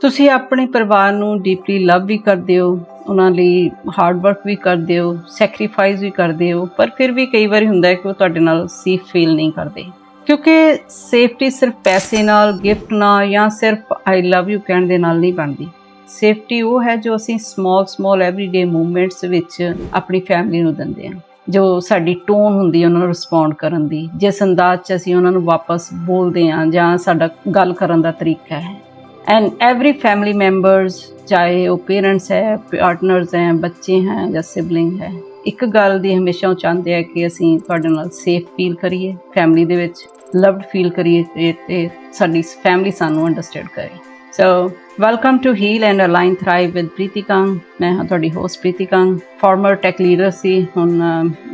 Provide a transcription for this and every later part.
ਤੁਸੀਂ ਆਪਣੇ ਪਰਿਵਾਰ ਨੂੰ ਡੀਪਲੀ ਲਵ ਵੀ ਕਰਦੇ ਹੋ, ਉਹਨਾਂ ਲਈ ਹਾਰਡ ਵਰਕ ਵੀ ਕਰਦੇ ਹੋ ਸੈਕਰੀਫਾਈਸ ਵੀ ਕਰਦੇ ਹੋ, ਪਰ ਫਿਰ ਵੀ ਕਈ ਵਾਰੀ ਹੁੰਦਾ ਹੈ ਕਿ ਉਹ ਤੁਹਾਡੇ ਨਾਲ ਸੇਫ ਫੀਲ ਨਹੀਂ ਕਰਦੇ। ਕਿਉਂਕਿ ਸੇਫਟੀ ਸਿਰਫ ਪੈਸੇ ਨਾਲ ਗਿਫਟ ਨਾਲ ਜਾਂ ਸਿਰਫ ਆਈ ਲਵ ਯੂ ਕਹਿਣ ਦੇ ਨਾਲ ਨਹੀਂ ਬਣਦੀ। ਸੇਫਟੀ ਉਹ ਹੈ ਜੋ ਅਸੀਂ ਸਮਾਲ ਸਮਾਲ ਐਵਰੀਡੇ ਮੂਵਮੈਂਟਸ ਵਿੱਚ ਆਪਣੀ ਫੈਮਿਲੀ ਨੂੰ ਦਿੰਦੇ ਹਾਂ। ਜੋ ਸਾਡੀ ਟੋਨ ਹੁੰਦੀ ਹੈ ਉਹਨਾਂ ਨੂੰ ਰਿਸਪੌਂਡ ਕਰਨ ਦੀ। ਜਿਸ ਅੰਦਾਜ਼ 'ਚ ਅਸੀਂ ਉਹਨਾਂ ਨੂੰ ਵਾਪਸ ਬੋਲਦੇ ਹਾਂ ਜਾਂ ਸਾਡਾ ਗੱਲ ਕਰਨ ਦਾ ਤਰੀਕਾ ਹੈ। ਐਂਡ ਐਵਰੀ ਫੈਮਿਲੀ ਮੈਂਬਰਸ ਚਾਹੇ ਉਹ ਪੇਰੈਂਟਸ ਹੈ ਪਾਰਟਨਰਸ ਹੈ, ਬੱਚੇ ਹੈ ਜਾਂ ਸਿਬਲਿੰਗ ਹੈ, ਇੱਕ ਗੱਲ ਦੀ ਹਮੇਸ਼ਾ ਉਹ ਚਾਹੁੰਦੇ ਆ ਕਿ ਅਸੀਂ ਤੁਹਾਡੇ ਨਾਲ ਸੇਫ ਫੀਲ ਕਰੀਏ ਫੈਮਿਲੀ ਦੇ ਵਿੱਚ ਲਵਡ ਫੀਲ ਕਰੀਏ ਤੇ- ਸਾਡੀ ਫੈਮਿਲੀ ਸਾਨੂੰ ਅੰਡਰਸਟੈਂਡ ਕਰੇ। So welcome to heal and align thrive with Preeti Kang ਮੈਂ ਹਾਂ ਤੁਹਾਡੀ host Preeti Kang former tech leader ਸੀ, ਹੁਣ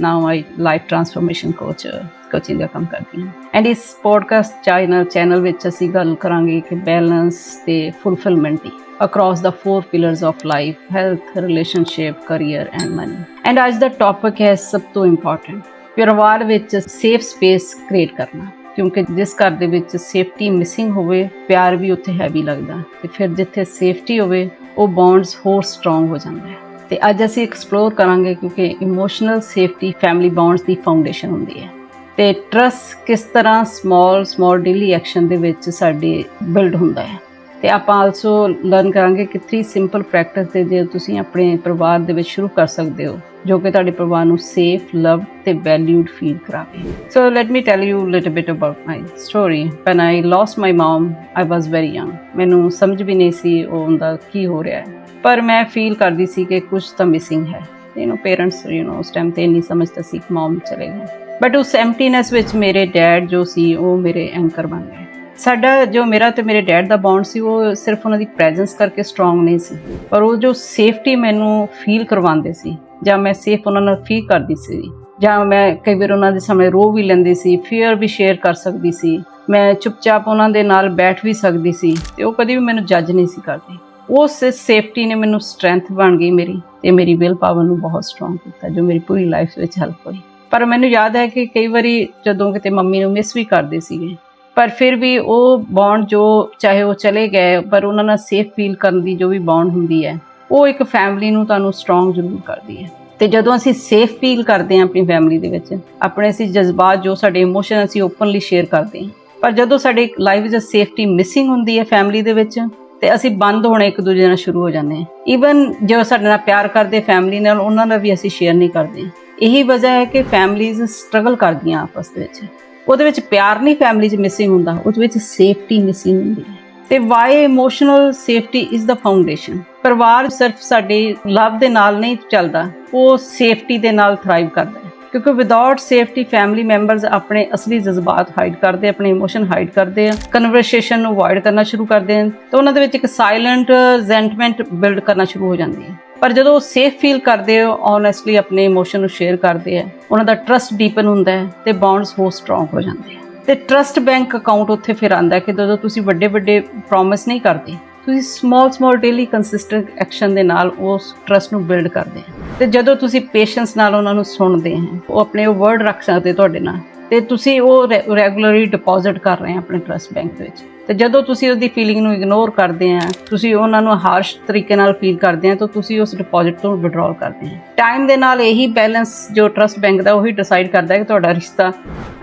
now I life transformation coach coaching ਦਾ ਕੰਮ ਕਰਦੀ ਹਾਂ ਐਂਡ ਇਸ ਪੋਡਕਾਸਟ ਚੈਨਲ ਚੈਨਲ ਵਿੱਚ ਅਸੀਂ ਗੱਲ ਕਰਾਂਗੇ ਕਿ ਬੈਲੈਂਸ ਤੇ ਫੁਲਫਿਲਮੈਂਟ ਦੀ across the four pillars of life health relationship career and money and ਅੱਜ ਦਾ ਟੌਪਿਕ ਹੈ ਸਭ ਤੋਂ ਇੰਪੋਰਟੈਂਟ ਪਰਿਵਾਰ ਵਿੱਚ ਸੇਫ ਸਪੇਸ ਕ੍ਰੀਏਟ ਕਰਨਾ। ਕਿਉਂਕਿ ਜਿਸ ਘਰ ਦੇ ਵਿੱਚ ਸੇਫਟੀ ਮਿਸਿੰਗ ਹੋਵੇ, ਪਿਆਰ ਵੀ ਉੱਥੇ ਹੈਵੀ ਲੱਗਦਾ। ਤੇ ਫਿਰ ਜਿੱਥੇ ਸੇਫਟੀ ਹੋਵੇ, ਉਹ ਬੌਂਡਸ ਹੋਰ ਸਟਰੋਂਗ ਹੋ ਜਾਂਦੇ ਹੈ। ਤੇ ਅੱਜ ਅਸੀਂ ਐਕਸਪਲੋਰ ਕਰਾਂਗੇ ਕਿਉਂਕਿ ਇਮੋਸ਼ਨਲ ਸੇਫਟੀ ਫੈਮਿਲੀ ਬੌਂਡਸ ਦੀ ਫਾਊਂਡੇਸ਼ਨ ਹੁੰਦੀ ਹੈ। ਤੇ ਟਰਸਟ ਕਿਸ ਤਰ੍ਹਾਂ ਸਮਾਲ ਸਮਾਲ ਡੇਲੀ ਐਕਸ਼ਨ ਦੇ ਵਿੱਚ ਸਾਡੇ ਬਿਲਡ ਹੁੰਦਾ ਹੈ ਤੇ ਆਪਾਂ ਆਲਸੋ ਲਰਨ ਕਰਾਂਗੇ ਕਿ 3 ਸਿੰਪਲ ਪ੍ਰੈਕਟਿਸ ਦੇ ਜੇ ਤੁਸੀਂ ਆਪਣੇ ਪਰਿਵਾਰ ਦੇ ਵਿੱਚ ਸ਼ੁਰੂ ਕਰ ਸਕਦੇ ਹੋ ਜੋ ਕਿ ਤੁਹਾਡੇ ਪਰਿਵਾਰ ਨੂੰ ਸੇਫ ਲਵ ਤੇ ਵੈਲਿਊਡ ਫੀਲ ਕਰਾਵੇ so let me tell you little bit about my story when I lost my mum I was very young ਮੈਨੂੰ ਸਮਝ ਵੀ ਨਹੀਂ ਸੀ ਉਹ ਹੁੰਦਾ ਕੀ ਹੋ ਰਿਹਾ ਹੈ ਪਰ ਮੈਂ ਫੀਲ ਕਰਦੀ ਸੀ ਕਿ ਕੁਝ ਤਾਂ ਮਿਸਿੰਗ ਹੈ you know parents you know ਉਸ ਟਾਈਮ ਤੇ ਨਹੀਂ ਸਮਝਦੇ ਸੀ ਕਿ ਮਮ ਚਲੇ ਗਏ ਬਟ ਉਸ ਐਮਪਟੀਨੈਸ ਵਿੱਚ ਮੇਰੇ ਡੈਡ ਜੋ ਸੀ ਉਹ ਮੇਰੇ ਐਂਕਰ ਬਣ ਗਏ ਸਾਡਾ ਜੋ ਮੇਰਾ ਤੇ ਮੇਰੇ ਡੈਡ ਦਾ ਬੌਂਡ ਸੀ ਉਹ ਸਿਰਫ ਉਹਨਾਂ ਦੀ ਪ੍ਰੈਜ਼ੈਂਸ ਕਰਕੇ ਸਟਰੋਂਗ ਨਹੀਂ ਸੀ ਪਰ ਉਹ ਜੋ ਸੇਫਟੀ ਮੈਨੂੰ ਫੀਲ ਕਰਵਾਉਂਦੇ ਸੀ ਜਾਂ ਮੈਂ ਸੇਫ ਉਹਨਾਂ ਨਾਲ ਫੀਲ ਕਰਦੀ ਸੀ ਜਾਂ ਮੈਂ ਕਈ ਵਾਰ ਉਹਨਾਂ ਦੇ ਸਮੇਂ ਰੋ ਵੀ ਲੈਂਦੀ ਸੀ ਫੀਅਰ ਵੀ ਸ਼ੇਅਰ ਕਰ ਸਕਦੀ ਸੀ ਮੈਂ ਚੁੱਪਚਾਪ ਉਹਨਾਂ ਦੇ ਨਾਲ ਬੈਠ ਵੀ ਸਕਦੀ ਸੀ ਤੇ ਉਹ ਕਦੀ ਵੀ ਮੈਨੂੰ ਜੱਜ ਨਹੀਂ ਸੀ ਕਰਦੇ ਉਸ ਸੇਫਟੀ ਨੇ ਮੈਨੂੰ ਸਟਰੈਂਥ ਬਣ ਗਈ ਮੇਰੀ ਤੇ ਮੇਰੀ ਵਿਲ ਪਾਵਰ ਨੂੰ ਬਹੁਤ ਸਟਰੋਂਗ ਕੀਤਾ ਜੋ ਮੇਰੀ ਪੂਰੀ ਲਾਈਫ ਵਿੱਚ ਹੈਲਪ ਹੋਈ ਪਰ ਮੈਨੂੰ ਯਾਦ ਹੈ ਕਿ ਕਈ ਵਾਰੀ ਜਦੋਂ ਕਿਤੇ ਮੰਮੀ ਨੂੰ ਮਿਸ ਵੀ ਕਰਦੇ ਸੀਗੇ। ਪਰ ਫਿਰ ਵੀ ਉਹ ਬੌਂਡ ਜੋ ਚਾਹੇ ਉਹ ਚਲੇ ਗਏ, ਪਰ ਉਹਨਾਂ ਨਾਲ ਸੇਫ ਫੀਲ ਕਰਨ ਦੀ ਜੋ ਵੀ ਬੌਂਡ ਹੁੰਦੀ ਹੈ, ਉਹ ਇੱਕ ਫੈਮਿਲੀ ਨੂੰ ਤੁਹਾਨੂੰ ਸਟਰੋਂਗ ਜ਼ਰੂਰ ਕਰਦੀ ਹੈ। ਤੇ ਜਦੋਂ ਅਸੀਂ ਸੇਫ ਫੀਲ ਕਰਦੇ ਹਾਂ ਆਪਣੀ ਫੈਮਿਲੀ ਦੇ ਵਿੱਚ, ਆਪਣੇ ਅਸੀਂ ਜਜ਼ਬਾਤ ਜੋ ਸਾਡੇ ਇਮੋਸ਼ਨ ਅਸੀਂ ਓਪਨਲੀ ਸ਼ੇਅਰ ਕਰਦੇ ਹਾਂ। ਪਰ ਜਦੋਂ ਸਾਡੇ ਲਾਈਫ ਵਿੱਚ ਸੇਫਟੀ ਮਿਸਿੰਗ ਹੁੰਦੀ ਹੈ ਫੈਮਿਲੀ ਦੇ ਵਿੱਚ, ਤੇ ਅਸੀਂ ਬੰਦ ਹੋਣੇ ਇੱਕ ਦੂਜੇ ਨਾਲ ਸ਼ੁਰੂ ਹੋ ਜਾਂਦੇ ਹਾਂ। ਈਵਨ ਜੋ ਸਾਡੇ ਨਾਲ ਪਿਆਰ ਕਰਦੇ ਫੈਮਿਲੀ ਨਾਲ, ਉਹਨਾਂ ਨਾਲ ਵੀ ਅਸੀਂ ਸ਼ੇਅਰ ਨਹੀਂ ਕਰਦੇ। ਇਹੀ ਵਜ੍ਹਾ ਹੈ ਕਿ ਫੈਮਲੀਜ਼ ਸਟਰਗਲ ਕਰਦੀਆਂ ਆਪਸ ਦੇ ਵਿੱਚ। ਉਹਦੇ ਵਿੱਚ ਪਿਆਰ ਨਹੀਂ ਫੈਮਿਲੀ 'ਚ ਮਿਸਿੰਗ ਹੁੰਦਾ, ਉਹਦੇ ਵਿੱਚ ਸੇਫਟੀ ਮਿਸਿੰਗ ਹੁੰਦੀ ਹੈ। ਤੇ why emotional safety is the foundation ਪਰਿਵਾਰ ਸਿਰਫ ਸਾਡੇ ਲਵ ਦੇ ਨਾਲ ਨਹੀਂ ਚੱਲਦਾ, ਉਹ ਸੇਫਟੀ ਦੇ ਨਾਲ ਥਰਾਈਵ ਕਰਦਾ ਹੈ। ਕਿਉਂਕਿ ਵਿਦਆਊਟ ਸੇਫਟੀ ਫੈਮਿਲੀ ਮੈਂਬਰਸ ਆਪਣੇ ਅਸਲੀ ਜਜ਼ਬਾਤ ਹਾਈਡ ਕਰਦੇ, ਆਪਣੇ ਇਮੋਸ਼ਨ ਹਾਈਡ ਕਰਦੇ ਆ ਕਨਵਰਸੇਸ਼ਨ ਨੂੰ ਅਵੋਇਡ ਕਰਨਾ ਸ਼ੁਰੂ ਕਰਦੇ ਹਨ। ਤਾਂ ਉਹਨਾਂ ਦੇ ਵਿੱਚ ਇੱਕ ਸਾਇਲੈਂਟ ਰੈਜ਼ੈਂਟਮੈਂਟ ਬਿਲਡ ਕਰਨਾ ਸ਼ੁਰੂ ਹੋ ਜਾਂਦੀ ਹੈ। ਪਰ ਜਦੋਂ ਉਹ ਸੇਫ ਫੀਲ ਕਰਦੇ ਹੋ ਓਨੈਸਟਲੀ ਆਪਣੇ ਇਮੋਸ਼ਨ ਨੂੰ ਸ਼ੇਅਰ ਕਰਦੇ ਆ, ਉਹਨਾਂ ਦਾ ਟਰਸਟ ਡੀਪਨ ਹੁੰਦਾ ਹੈ ਤੇ ਬੌਂਡਸ ਹੋਰ ਸਟਰੋਂਗ ਹੋ ਜਾਂਦੇ ਆ। ਤੇ ਟਰਸਟ ਬੈਂਕ ਅਕਾਊਂਟ ਉੱਥੇ ਫਿਰ ਆਂਦਾ ਕਿ ਜਦੋਂ ਤੁਸੀਂ ਵੱਡੇ ਵੱਡੇ ਪ੍ਰੋਮਿਸ ਨਹੀਂ ਕਰਦੇ, ਤੁਸੀਂ small small daily consistent action ਦੇ ਨਾਲ ਉਸ ਟਰਸਟ ਨੂੰ ਬਿਲਡ ਕਰਦੇ ਆ। ਤੇ ਜਦੋਂ ਤੁਸੀਂ ਪੇਸ਼ੈਂਸ ਨਾਲ ਉਹਨਾਂ ਨੂੰ ਸੁਣਦੇ ਆ, ਉਹ ਆਪਣੇ ਉਹ ਵਰਡ ਰੱਖ ਸਕਦੇ ਤੁਹਾਡੇ ਨਾਲ, ਤੇ ਤੁਸੀਂ ਉਹ ਰੈਗੂਲਰਲੀ ਡਿਪੋਜ਼ਿਟ ਕਰ ਰਹੇ ਆ ਆਪਣੇ ਟਰਸਟ ਬੈਂਕ ਵਿੱਚ। ਤੇ ਜਦੋਂ ਤੁਸੀਂ ਉਹਦੀ ਫੀਲਿੰਗ ਨੂੰ ਇਗਨੋਰ ਕਰਦੇ ਆ, ਤੁਸੀਂ ਉਹਨਾਂ ਨੂੰ ਹਾਰਸ਼ ਤਰੀਕੇ ਨਾਲ ਫੀਲ ਕਰਦੇ ਆ, ਤਾਂ ਤੁਸੀਂ ਉਸ ਡਿਪੋਜ਼ਿਟ ਤੋਂ ਵਿਡਰਾਅਲ ਕਰਦੇ ਆ। ਟਾਈਮ ਦੇ ਨਾਲ ਇਹੀ ਬੈਲੈਂਸ ਜੋ ਟਰਸਟ ਬੈਂਕ ਦਾ ਉਹੀ ਡਿਸਾਈਡ ਕਰਦਾ ਹੈ ਕਿ ਤੁਹਾਡਾ ਰਿਸ਼ਤਾ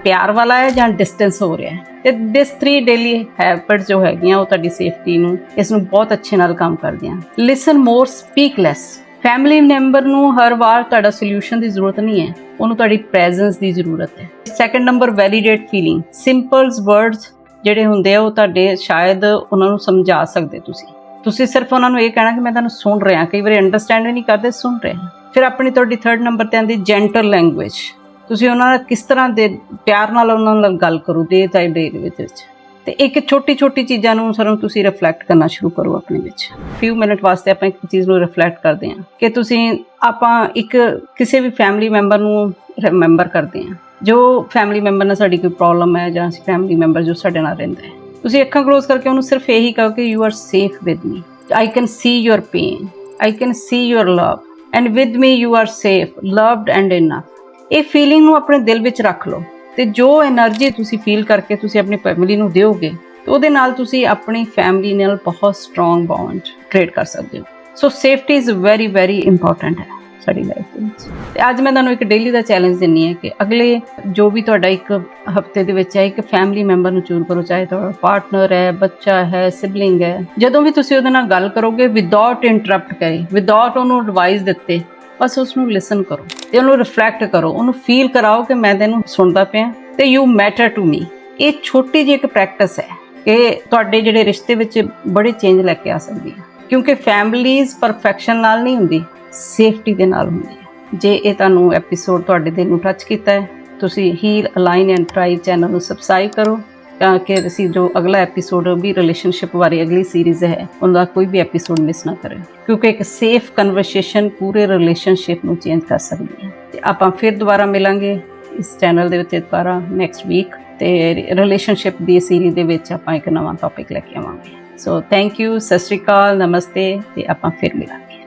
ਪਿਆਰ ਵਾਲਾ ਹੈ ਜਾਂ ਡਿਸਟੈਂਸ ਹੋ ਰਿਹਾ ਹੈ। ਤੇ ਦਿਸ 3 ਡੇਲੀ ਹੈਬਿਟਸ ਜੋ ਹੈਗੀਆਂ ਉਹ ਤੁਹਾਡੀ ਸੇਫਟੀ ਨੂੰ, ਇਸ ਨੂੰ ਬਹੁਤ ਅੱਛੇ ਨਾਲ ਕੰਮ ਕਰਦੀਆਂ। Listen more speak less family member ਨੂੰ ਹਰ ਵਾਰ ਤੁਹਾਡਾ ਸੋਲੂਸ਼ਨ ਦੀ ਜ਼ਰੂਰਤ ਨਹੀਂ ਹੈ, ਉਹਨੂੰ ਤੁਹਾਡੀ ਪ੍ਰੈਜ਼ੈਂਸ ਦੀ ਜ਼ਰੂਰਤ ਹੈ। Second number validate feeling simples words ਜਿਹੜੇ ਹੁੰਦੇ ਆ, ਉਹ ਤੁਹਾਡੇ ਸ਼ਾਇਦ ਉਹਨਾਂ ਨੂੰ ਸਮਝਾ ਸਕਦੇ ਤੁਸੀਂ। ਤੁਸੀਂ ਸਿਰਫ ਉਹਨਾਂ ਨੂੰ ਇਹ ਕਹਿਣਾ ਕਿ ਮੈਂ ਤੁਹਾਨੂੰ ਸੁਣ ਰਿਹਾ, ਕਈ ਵਾਰੀ ਅੰਡਰਸਟੈਂਡ ਵੀ ਨਹੀਂ ਕਰਦੇ, ਸੁਣ ਰਹੇ ਫਿਰ ਆਪਣੀ ਤੁਹਾਡੀ ਥਰਡ ਨੰਬਰ ਤੇ ਆਂਦੀ ਜੈਂਟਲ ਲੈਂਗੁਏਜ ਤੁਸੀਂ ਉਹਨਾਂ ਨਾਲ ਕਿਸ ਤਰ੍ਹਾਂ ਦੇ ਪਿਆਰ ਨਾਲ ਉਹਨਾਂ ਨਾਲ ਗੱਲ ਕਰੋ ਡੇ ਬਾਈ ਡੇ ਦੇ ਵਿੱਚ। ਤੇ ਇੱਕ ਛੋਟੀ ਛੋਟੀ ਚੀਜ਼ਾਂ ਨੂੰ ਸਾਨੂੰ ਤੁਸੀਂ ਰਿਫਲੈਕਟ ਕਰਨਾ ਸ਼ੁਰੂ ਕਰੋ ਆਪਣੇ ਵਿੱਚ। ਫਿਊ ਮਿੰਟ ਵਾਸਤੇ ਆਪਾਂ ਇੱਕ ਚੀਜ਼ ਨੂੰ ਰਿਫਲੈਕਟ ਕਰਦੇ ਹਾਂ ਕਿ ਤੁਸੀਂ ਆਪਾਂ ਇੱਕ ਕਿਸੇ ਵੀ ਫੈਮਿਲੀ ਮੈਂਬਰ ਨੂੰ ਰਿਮੈਂਬਰ ਕਰਦੇ ਹਾਂ। ਜੋ ਫੈਮਿਲੀ ਮੈਂਬਰ ਨਾਲ ਸਾਡੀ ਕੋਈ ਪ੍ਰੋਬਲਮ ਹੈ ਜਾਂ ਅਸੀਂ ਫੈਮਿਲੀ ਮੈਂਬਰ ਜੋ ਸਾਡੇ ਨਾਲ ਰਹਿੰਦਾ ਹੈ। ਤੁਸੀਂ ਅੱਖਾਂ ক্লোਜ਼ ਕਰਕੇ ਉਹਨੂੰ ਸਿਰਫ ਇਹੀ ਕਹੋ ਕਿ you are safe with me I can see your pain I can see your love and with me you are safe loved and enough ਇਹ ਫੀਲਿੰਗ ਨੂੰ ਆਪਣੇ ਦਿਲ ਵਿੱਚ ਰੱਖ ਲਓ ਤੇ ਜੋ એનર્ਜੀ ਤੁਸੀਂ ਫੀਲ ਕਰਕੇ ਤੁਸੀਂ ਆਪਣੀ ਫੈਮਿਲੀ ਨੂੰ ਦਿਓਗੇ, ਤੇ ਉਹਦੇ ਨਾਲ ਤੁਸੀਂ ਆਪਣੀ ਫੈਮਿਲੀ ਨਾਲ ਬਹੁਤ ਸਟਰੋਂਗ ਬੌਂਡ ਕ੍ਰੀਏਟ ਕਰ ਸਕਦੇ ਹੋ। So safety is very very important ਹੈ। ਸਾਡੀ ਲਾਈਫ ਦੇ ਵਿੱਚ। ਤੇ ਅੱਜ ਮੈਂ ਤੁਹਾਨੂੰ ਇੱਕ ਡੇਲੀ ਦਾ ਚੈਲੰਜ ਦਿੰਨੀ ਹੈ ਕਿ ਅਗਲੇ ਜੋ ਵੀ ਤੁਹਾਡਾ ਇੱਕ ਹਫ਼ਤੇ ਦੇ ਵਿੱਚ ਹੈ, ਇੱਕ ਫੈਮਿਲੀ ਮੈਂਬਰ ਨੂੰ ਚੂਰ ਕਰੋ, ਚਾਹੇ ਤੁਹਾਡਾ ਪਾਰਟਨਰ ਹੈ, ਬੱਚਾ ਹੈ ਸਿਬਲਿੰਗ ਹੈ, ਜਦੋਂ ਵੀ ਤੁਸੀਂ ਉਹਦੇ ਨਾਲ ਗੱਲ ਕਰੋਗੇ ਵਿਦਆਊਟ ਇੰਟਰਰਪਟ ਕਰੇ ਵਿਦਆਊਟ ਉਹਨੂੰ ਐਡਵਾਈਸ ਦਿੱਤੇ, ਬਸ ਉਸ ਨੂੰ ਲਿਸਨ ਕਰੋ ਤੇ ਉਹਨੂੰ ਰਿਫਲੈਕਟ ਕਰੋ, ਉਹਨੂੰ ਫੀਲ ਕਰਾਓ ਕਿ ਮੈਂ ਤੈਨੂੰ ਸੁਣਦਾ ਪਿਆ, ਤੇ ਯੂ ਮੈਟਰ ਟੂ ਮੀ ਇਹ ਛੋਟੀ ਜਿਹੀ ਇੱਕ ਪ੍ਰੈਕਟਿਸ ਹੈ ਕਿ ਤੁਹਾਡੇ ਜਿਹੜੇ ਰਿਸ਼ਤੇ ਵਿੱਚ ਬੜੇ ਚੇਂਜ ਲੈ ਕੇ ਆ ਸਕਦੀ ਹੈ। ਕਿਉਂਕਿ ਫੈਮਲੀਜ਼ ਪਰਫੈਕਸ਼ਨ ਨਾਲ ਨਹੀਂ ਹੁੰਦੀ। ਸੇਫਟੀ ਦੇ ਨਾਲ ਹੁੰਦੀ ਹੈ। ਜੇ ਇਹ ਤੁਹਾਨੂੰ ਐਪੀਸੋਡ ਤੁਹਾਡੇ ਦਿਲ ਨੂੰ ਟੱਚ ਕੀਤਾ ਹੈ, ਤੁਸੀਂ heal align and thrive channel ਨੂੰ ਸਬਸਕ੍ਰਾਈਬ ਕਰੋ ਤਾਂ ਕਿ ਅਸੀਂ ਜੋ ਅਗਲਾ ਐਪੀਸੋਡ ਵੀ ਰਿਲੇਸ਼ਨਸ਼ਿਪ ਬਾਰੇ ਅਗਲੀ ਸੀਰੀਜ਼ ਹੈ, ਉਹਦਾ ਕੋਈ ਵੀ ਐਪੀਸੋਡ ਮਿਸ ਨਾ ਕਰੇ। ਕਿਉਂਕਿ ਇੱਕ ਸੇਫ ਕਨਵਰਸੇਸ਼ਨ ਪੂਰੇ ਰਿਲੇਸ਼ਨਸ਼ਿਪ ਨੂੰ ਚੇਂਜ ਕਰ ਸਕਦੀ ਹੈ। ਤੇ ਆਪਾਂ ਫਿਰ ਦੁਬਾਰਾ ਮਿਲਾਂਗੇ ਇਸ ਚੈਨਲ ਦੇ ਉੱਤੇ ਦੁਬਾਰਾ ਨੈਕਸਟ ਵੀਕ ਤੇ ਰਿਲੇਸ਼ਨਸ਼ਿਪ ਦੀ ਸੀਰੀਜ਼ ਦੇ ਵਿੱਚ ਆਪਾਂ ਇੱਕ ਨਵਾਂ ਟੌਪਿਕ ਲੈ ਕੇ ਆਵਾਂਗੇ। ਸੋ ਥੈਂਕ ਯੂ ਸਤਿ ਸ਼੍ਰੀ ਅਕਾਲ, ਨਮਸਤੇ ਤੇ ਆਪਾਂ ਫਿਰ ਮਿਲਾਂਗੇ।